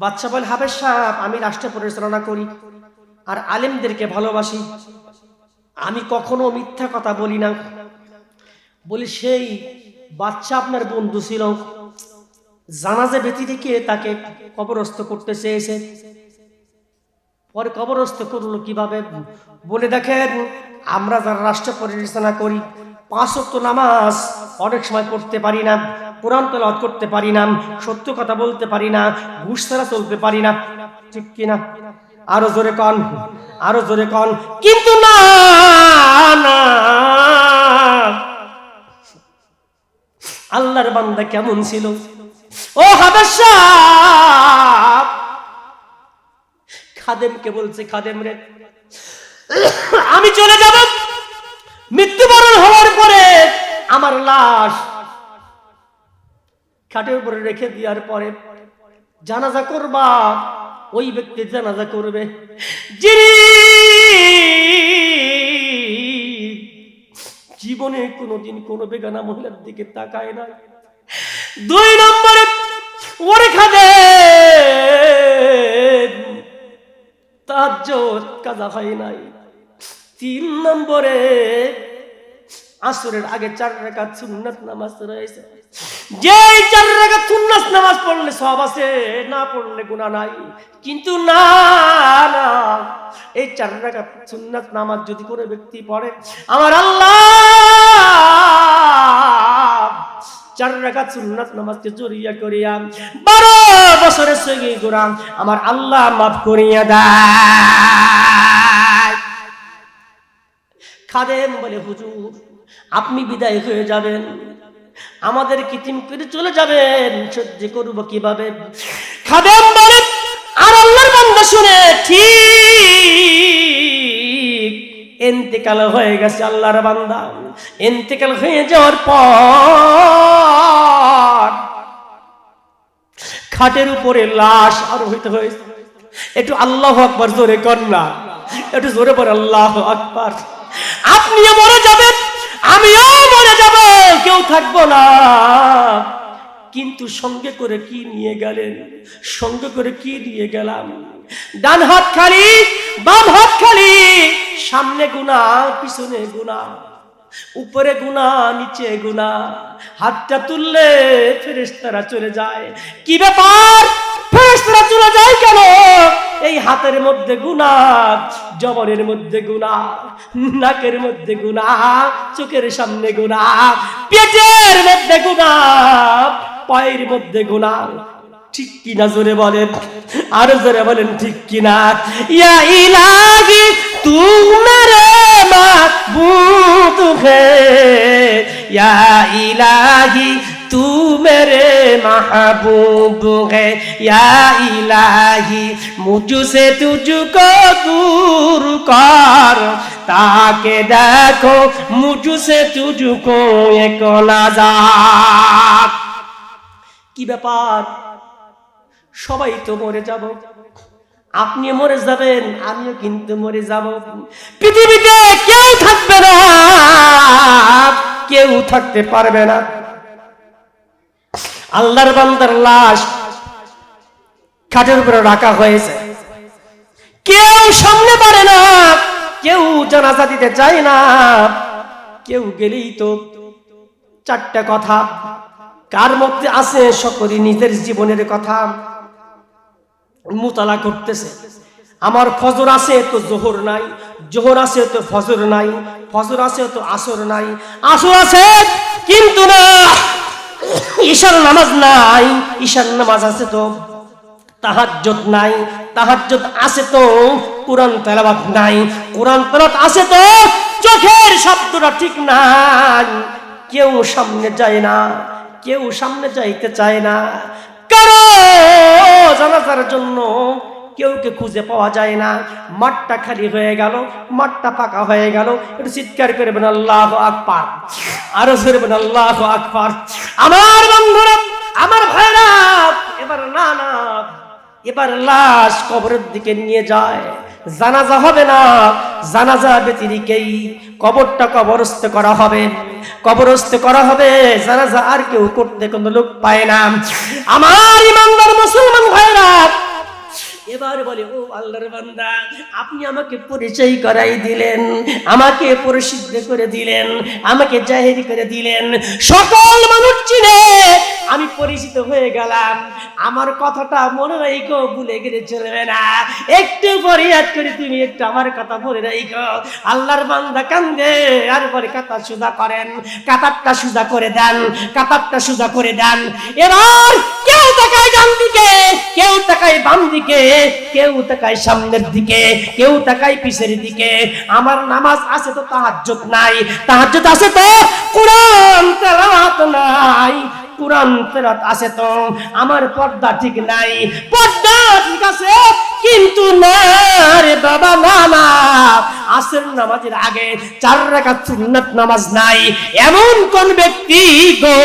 বাচ্চা বলে, হাফেজ সাহেব, আমি রাষ্ট্র পরিচালনা করি আর আলেমদেরকে ভালোবাসি। আমি কখনো মিথ্যা কথা বলি না। বলি, সেই বাচ্চা আপনার বন্ধু ছিল। জানাজে ব্যতি রেখে তাকে কবরস্থ করতে চেয়েছে? পরে কবরস্থ করল কীভাবে? বলে, দেখেন, আমরা যারা রাষ্ট্র পরিচালনা করি, পাঁচ নামাজ অনেক সময় পড়তে পারি না। কোরআন তেলাওয়াত করতে পারি না, সত্য কথা বলতে পারি না, ঘুষ ছাড়া চলতে পারি না। ঠিক কিনা? আরও জোরে কন, আরও জোরে কন। কিন্তু না না। আল্লাহর বান্দা কেমন ছিল? ও হাবেশ খাদেমকে বলছে, খাদেম রে, আমি চলে যাব। মৃত্যুবরণ হওয়ার পরে আমার লাশ খাটের উপরে রেখে দেওয়ার পরে জানাজা করবা, ওই ব্যক্তি জানাজা করবে। জীবনে কোনোদিন কোনো বেগানা মহিলার দিকে তাকায় না। দুই নম্বরে ওরে খাদে তাজ্জত কাজা হয় নাই। তিন নম্বরে আসরের আগে চার রেখা সুন্নাত নামাজ রয়েছে। যে চার রেখা সুন্নাত নামাজ পড়লে সব আছে না পড়লে গুণা নাই। কিন্তু না না এই চার রেখা সুন্নাত নামাজ যদি কোনো ব্যক্তি পড়ে আমার আল্লাহ চার রাকাত সুন্নাত নামাজকে জড়িয়া করিয়া বারো বছরের সঙ্গে গোরাম আমার আল্লাহ মাফ করিয়া দেয়। খাদেম বলে হুজুর আপনি বিদায় হয়ে যাবেন। আমাদের কিতিম করে চলে যাবেন সহ্য করব কীভাবে? খাদেম বলে, আর আল্লাহর বান্দা শুনে ঠিক এন্তেকাল হয়ে গেছে আল্লাহর বান্দা। এন্তেকাল হয়ে যাওয়ার পর খাটের উপরে লাশ আর হইতে হয়েছে। একটু আল্লাহ আকবর জোরে কন্যা একটু জোরে পরে আল্লাহ আকবর। আপনিও মরে যাবেন। আমিও মরে যাব, কেউ থাকব না। কিন্তু সঙ্গে করে কি নিয়ে গেলেন? সঙ্গে করে কি নিয়ে গেলাম? ডান হাত খালি, বাম হাত খালি, সামনে গুনা পিছনে গুনা উপরে গুনা নিচে গুনা হাতটা তুললে ফেরেস্তারা চলে যায়। কি ব্যাপার? ফেরেশতারা চলে যায় কেন? এই হাতের মধ্যে গুনা জবনের মধ্যে গুনা নাকের মধ্যে গুনা চোখের সামনে গুনা পেটের মধ্যে গুনা পায়ের মধ্যে গুনা ঠিক কিনা জোরে বলেন? আর জোরে বলেন, ঠিক কিনা? ইয়া ইলাহি তু মেরে মাহবুব হে। ইয়া ইলাহি তু মেরে महबूब है या इलाही मुझसे तुझको दूर कर ताके देखो मुझसे तुझको एक नजार কি ব্যাপার সবাই তো মরে যাব আপনিও মরে যাবেন আমিও কিন্তু মরে যাব পৃথিবীতে কেউ থাকবে না কেউ থাকতে পারবে না আল্লাহর বান্দার লাশ খাটের উপরে রাখা হয়েছে। কেউ সামনে পারে না, কেউ জানাজা দিতে চায় না, কেউ গেলেই তো চারটা কথা। কার মধ্যে আছে সকলে নিজের জীবনের কথা মুতালা করতেছে। আমার ফজর আছে তো জোহর নাই, জোহর আছে তো ফজর নাই, ফজর আছে তো আসর নাই, আসর আছে কিন্তু না। ঈশার নামাজ নাই, ঈশার নামাজ আছে তো তাহাজ্জত নাই তাহাজ্জত আছে তো, কোরআন তেলাওয়াত নাই, কোরআন তেলাওয়াত আছে তো, চোখের শব্দটা ঠিক নাই, কেউ সামনে যায় না, কেউ সামনে যাইতে চায় না, কারও জানাজার জন্য কেউকে খুঁজে পাওয়া যায় না, মাঠটা খালি হয়ে গেল, মাঠটা ফাঁকা হয়ে গেল, একটু চিৎকার করবেন আল্লাহ আকবার, আরও করবেন আল্লাহ আকবার। আমার বন্ধুরা, আমার ভাইরা, এবার না না এবার লাশ কবরের দিকে নিয়ে যায়। জানাজা হবে না, জানাজা ব্যতিরিকেই কবরটা কবরস্থ করা হবে। কবরস্থ করা হবে, জানাজা আর কেউ করতে কোনো লোক পায় না। আমার ইমানদার মুসলমান ভাইরা বলে, ও আল্লাহর বান্দা, আপনি আমাকে পরিচয় করাই দিলেন, আমাকে প্রসিদ্ধ করে দিলেন, আমাকে জাহির করে দিলেন। সকল মানুষ চিনে আমি পরিচিত হয়ে গেলাম। আমার কথাটা মনে রাখো ভুলে গেলে চলবে না। একটু ফরিয়াদ করে তুমি একটু আমার কথা বলে রাখো আল্লাহর বান্দা কান্দে, আর পরে কাতা সুদা করেন। কাতারটা সুদা করে দেন, কাতারটা সুদা করে দেন। এবার কেউ তাকায় ডান দিকে, কেউ তাকায় বাম দিকে, কেউ তাকায় সামনের দিকে, কেউ তাকায় পিছের দিকে। আমার নামাজ আছে তো তাহাজ্জুদ নাই, তাহাজ্জুদ আছে তো কোরআন তেলাওয়াত নাই। কোরআন ফেরত আছে তো? আমার পর্দা ঠিক নাই। পর্দা ঠিক আছে, কিন্তু না রে বাবা না। আসর নামাজের আগে চার রাকাত সুন্নাত নামাজ নাই। এমন কোন ব্যক্তি গো?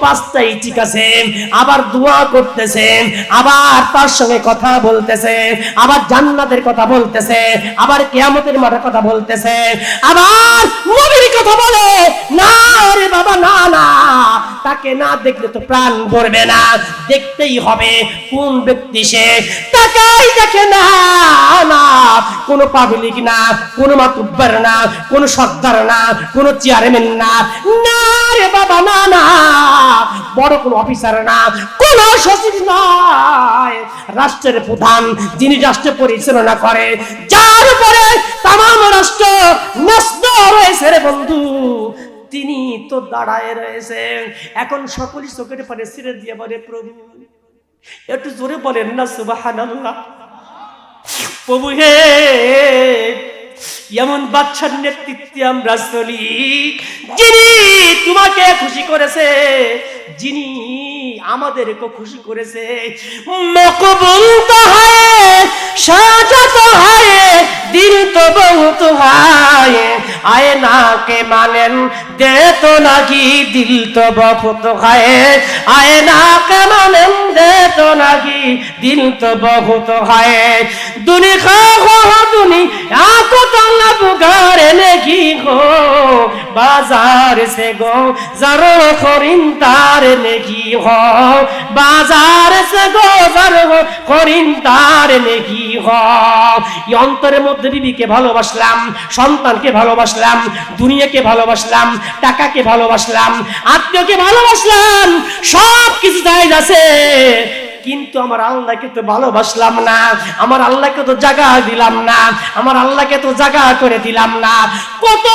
পাঁচটাই ঠিক আছে, আবার দোয়া করতেছে, আবার তার সঙ্গে কথা বলতেছে, আবার জান্নাতের কথা বলতেছে, আবার কিয়ামতের মাঠের কথা বলতেছে, আবার নবীর কথা বলে, না রে বাবা, না না। তাকে না দেখলে তো প্রাণ ভরবে না। দেখতেই হবে কোন ব্যক্তি সে। তাকাই দেখে না। কোনো পাবলিক না, কোনো মাতুব্বার না, কোনো সর্দার না, কোনো চেয়ারম্যান না। না রে বাবা, না না। বড় কোনো অফিসার না, কোন সচিব নয় রাষ্ট্রের প্রধান যিনি রাষ্ট্র পরিচালনা করে, যার উপরে তাম রাষ্ট্র ন্যস্ত রয়েছে রে বন্ধু। তিনি তো দাঁড়ায় রয়েছে। এখন সকলই চোখের পারে ছিঁড়ে দিয়ে বলে, প্রভু, একটু জোরে বলেন না, সুবাহানাল্লাহ। প্রভু হে এমন বাচ্চার নেতৃত্বে আমরা চলি, যিনি তোমাকে খুশি করেছে, যিনি আমাদেরকে খুশি করেছে। মকবুল তো হায় সাজা তো হায় দিন তো বহুত হয় হায় না কে মানেন দে তো নাকি দিল তো বখত হায় আয় না কে মানেন দে তো নাকি দিল তো বখত হায় দুনি খা দুনি আকো তঙ্গা পুকারে নাকি খো बाजार से गो जरो खरिंदार लगी हो बाजार से गो जरो খরিন্দার নেকি হ এই অন্তরের মধ্যে বিবিকে ভালোবাসলাম সন্তানকে ভালোবাসলাম দুনিয়াকে ভালোবাসলাম টাকাকে ভালোবাসলাম আত্মীয়কে ভালোবাসলাম সব কিছু জায়গা আছে কিন্তু আমার আল্লাহকে তো ভালোবাসলাম না, আমার আল্লাহকে তো জায়গা দিলাম না, আমার আল্লাহকে তো জায়গা করে দিলাম না। কত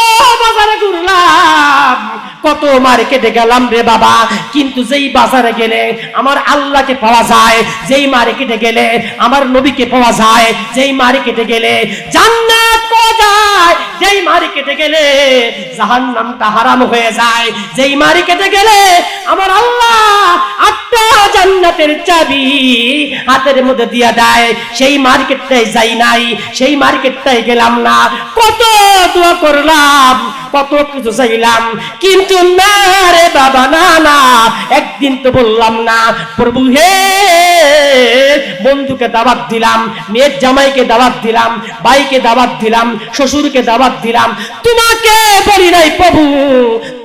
বাজারে ঘুরলাম, কত মার্কেটে গেলাম রে বাবা, কিন্তু যেই বাজারে গেলে আমার আল্লাহকে পাওয়া যায়, যেই মার্কেটে গেলে আমার নবীকে পাওয়া যায়, যেই মার্কেটে গেলে জান্নাত পাওয়া যায়, যেই মার্কেটে গেলে জাহান্নামটা হারাম হয়ে যায়, যেই মার্কেটে গেলে আমার জান্নাতের চাবি হাতের মধ্যে দিয়া দেয়। সেই মার্কেটটাই যাই নাই, সেই মার্কেটটাই গেলাম না। কত দোয়া করলাম, কত কিছু চাইলাম। কিন্তু না রে বাবা, না না, একদিন তো বললাম না। প্রভু হে, বন্ধুকে দাওয়াত দিলাম, মেয়ের জামাইকে দাওয়াত দিলাম, ভাইকে দাওয়াত দিলাম, শ্বশুরকে দাওয়াত দিলাম। তোমাকে বলি নাই প্রভু,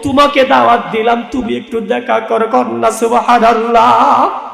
তোমাকে দাওয়াত দিলাম। তুমি একটু দেখা কর কন্যা, সুবহানাল্লাহ।